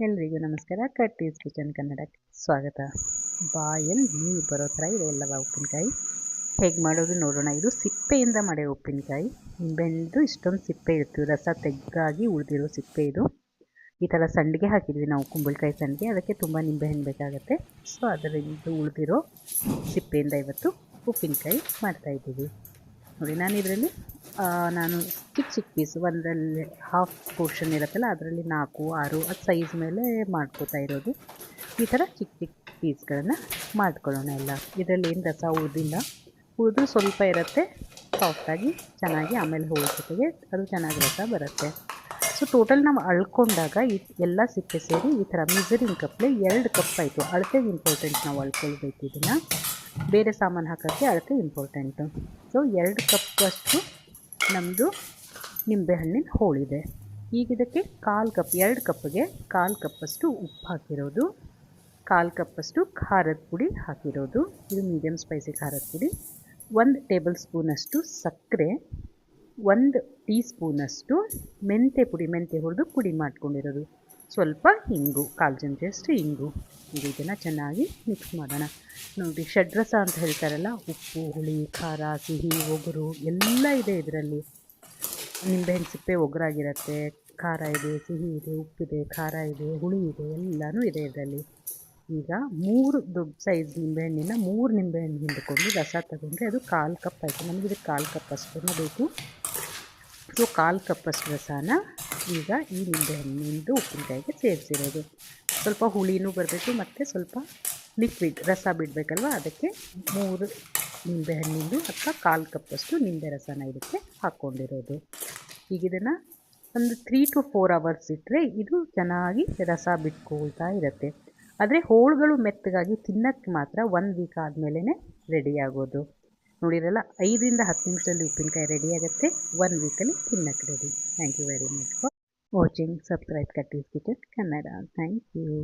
ಎಲ್ರಿಗೂ ನಮಸ್ಕಾರ. ಕಟ್ಟೀಸ್ ಕಿಚನ್ ಕನ್ನಡಕ್ಕೆ ಸ್ವಾಗತ. ಬಾಯಲ್ಲಿ ನೀರು ಬರೋ ಥರ ಇದೆ ಎಲ್ಲವ ಉಪ್ಪಿನಕಾಯಿ? ಹೇಗೆ ಮಾಡೋದು ನೋಡೋಣ. ಇದು ಸಿಪ್ಪೆಯಿಂದ ಮಾಡಿರೋ ಉಪ್ಪಿನಕಾಯಿ. ಬೆಂದು ಇಷ್ಟೊಂದು ಸಿಪ್ಪೆ ಇರ್ತೀವಿ ರಸ ತೆಗ್ಗಾಗಿ ಉಳಿದಿರೋ ಸಿಪ್ಪೆ ಇದು. ಈ ಥರ ಸಂಡಿಗೆ ಹಾಕಿದ್ವಿ ನಾವು, ಕುಂಬಳಕಾಯಿ ಸಂಡಿಗೆ. ಅದಕ್ಕೆ ತುಂಬ ನಿಂಬೆಹಣ್ಣು ಬೇಕಾಗುತ್ತೆ. ಸೊ, ಅದರಿಂದ ಉಳಿದಿರೋ ಸಿಪ್ಪೆಯಿಂದ ಇವತ್ತು ಉಪ್ಪಿನಕಾಯಿ ಮಾಡ್ತಾಯಿದ್ದೀವಿ ನೋಡಿ, ನಾನು ಇದರಲ್ಲಿ ನಾನು ಚಿಕ್ಕ ಚಿಕ್ಕ ಪೀಸ್ ಒಂದರಲ್ಲಿ ಹಾಫ್ ಪೋರ್ಷನ್ ಇರುತ್ತಲ್ಲ, ಅದರಲ್ಲಿ ನಾಲ್ಕು, ಆರು, ಅದು ಸೈಜ್ ಮೇಲೆ ಮಾಡ್ಕೋತಾ ಇರೋದು. ಈ ಥರ ಚಿಕ್ಕ ಚಿಕ್ಕ ಪೀಸ್ಗಳನ್ನು ಮಾಡ್ಕೊಳ್ಳೋಣ ಎಲ್ಲ. ಇದರಲ್ಲಿ ಏನು ರಸ ಹೂದಿಲ್ಲ ಹೂದು ಸ್ವಲ್ಪ ಇರುತ್ತೆ ಸಾಫ್ಟಾಗಿ ಚೆನ್ನಾಗಿ, ಆಮೇಲೆ ಹೋಳ ಜೊತೆಗೆ ಅದು ಚೆನ್ನಾಗಿ ರಸ ಬರುತ್ತೆ. ಸೊ ಟೋಟಲ್ ನಾವು ಅಳ್ಕೊಂಡಾಗ ಈ ಎಲ್ಲ ಸಿಪ್ಪೆ ಸೇರಿ ಈ ಥರ ಮಿಸರಿಂಗ್ ಕಪ್ಲೆ ಎರಡು ಕಪ್ ಆಯಿತು. ಅಳತೆಗೆ ಇಂಪಾರ್ಟೆಂಟ್ ನಾವು ಅಳ್ಕೊಳ್ಬೇಕು ಇದನ್ನು. ಬೇರೆ ಸಾಮಾನು ಹಾಕೋಕ್ಕೆ ಅಳತೆ ಇಂಪಾರ್ಟೆಂಟು ಸೊ ಎರಡು ಕಪ್ಪಷ್ಟು ನಮ್ಮದು ನಿಂಬೆಹಣ್ಣಿನ ಹೋಳಿದೆ ಈಗ ಇದಕ್ಕೆ ಕಾಲು ಕಪ್ ಎರಡು ಕಪ್ಗೆ ಕಾಲು ಕಪ್ಪಷ್ಟು ಉಪ್ಪು ಹಾಕಿರೋದು. ಕಾಲು ಕಪ್ಪಷ್ಟು ಖಾರದ ಪುಡಿ ಹಾಕಿರೋದು. ಇದು ಮೀಡಿಯಮ್ ಸ್ಪೈಸಿ ಖಾರದ ಪುಡಿ. ಒಂದು ಟೇಬಲ್ ಸ್ಪೂನಷ್ಟು ಸಕ್ಕರೆ. ಒಂದು ಟೀ ಸ್ಪೂನಷ್ಟು ಮೆಂತ್ಯ ಪುಡಿ ಮೆಂತ್ಯ ಹುರಿದು ಪುಡಿ ಮಾಡ್ಕೊಂಡಿರೋದು. ಸ್ವಲ್ಪ ಹಿಂಗು ಕಾಲು ಚಮಚಷ್ಟು ಹಿಂಗು ಈಗ ಇದನ್ನು ಚೆನ್ನಾಗಿ ಮಿಕ್ಸ್ ಮಾಡೋಣ. ನೋಡಿ ಷಡ್ರಸ ಅಂತ ಹೇಳ್ತಾರಲ್ಲ, ಉಪ್ಪು, ಹುಳಿ, ಖಾರ, ಸಿಹಿ, ಒಗರು ಎಲ್ಲ ಇದೆ ಇದರಲ್ಲಿ. ನಿಂಬೆಹಣ್ಣು ಸಿಪ್ಪೆ ಒಗರಾಗಿರುತ್ತೆ, ಖಾರ ಇದೆ, ಸಿಹಿ ಇದೆ ಉಪ್ಪಿದೆ ಖಾರ ಇದೆ, ಹುಳಿ ಇದೆ, ಎಲ್ಲನೂ ಇದೆ ಇದರಲ್ಲಿ. ಈಗ ಮೂರು ದೊಡ್ಡ ಸೈಜ್ ನಿಂಬೆಹಣ್ಣಿನ ಮೂರು ನಿಂಬೆಹಣ್ಣು ಹಿಂಡ್ಕೊಂಡು ರಸ ತಗೊಂಡ್ರೆ ಅದು ಕಾಲು ಕಪ್ ಆಯಿತು. ನಮಗೆ ಇದಕ್ಕೆ ಕಾಲು ಕಪ್ ಅಷ್ಟನ್ನು ಬೇಕು. ಸೊ ಕಾಲು ಕಪ್ಪಷ್ಟು ರಸನ ಈಗ ಈ ನಿಂಬೆಹಣ್ಣಿಂದು ಉಪ್ಪಿನಕಾಯಿಗೆ ಸೇರಿಸಿರೋದು. ಸ್ವಲ್ಪ ಹುಳಿನೂ ಬರಬೇಕು, ಮತ್ತು ಸ್ವಲ್ಪ ಲಿಕ್ವಿಡ್ ರಸ ಬಿಡಬೇಕಲ್ವ? ಅದಕ್ಕೆ ಮೂರು ನಿಂಬೆಹಣ್ಣಿಂದು ಅಥವಾ ಕಾಲು ಕಪ್ಪಷ್ಟು ನಿಂಬೆ ರಸನ ಇದಕ್ಕೆ ಹಾಕ್ಕೊಂಡಿರೋದು ಈಗ ಇದನ್ನು ಒಂದು ತ್ರೀ ಟು ಫೋರ್ ಅವರ್ಸ್ ಇಟ್ಟರೆ ಇದು ಚೆನ್ನಾಗಿ ರಸ ಬಿಟ್ಕೊಳ್ತಾ ಇರುತ್ತೆ. ಆದರೆ ಹೋಳುಗಳು ಮೆತ್ತಗಾಗಿ ತಿನ್ನೋಕ್ಕೆ ಮಾತ್ರ ಒಂದು ವೀಕ್ ಆದಮೇಲೆ ರೆಡಿ ಆಗೋದು. ನೋಡಿರಲ್ಲ, ಐದರಿಂದ ಹತ್ತು ನಿಮಿಷದಲ್ಲಿ ಉಪ್ಪಿನಕಾಯಿ ರೆಡಿ ಆಗುತ್ತೆ ಒನ್ ವೀಕಲ್ಲಿ ತಿನ್ನಕ್ಕೆ ready thank you very much for watching subscribe ಕಟ್ಟೀಸ್ kitchen Kannada thank you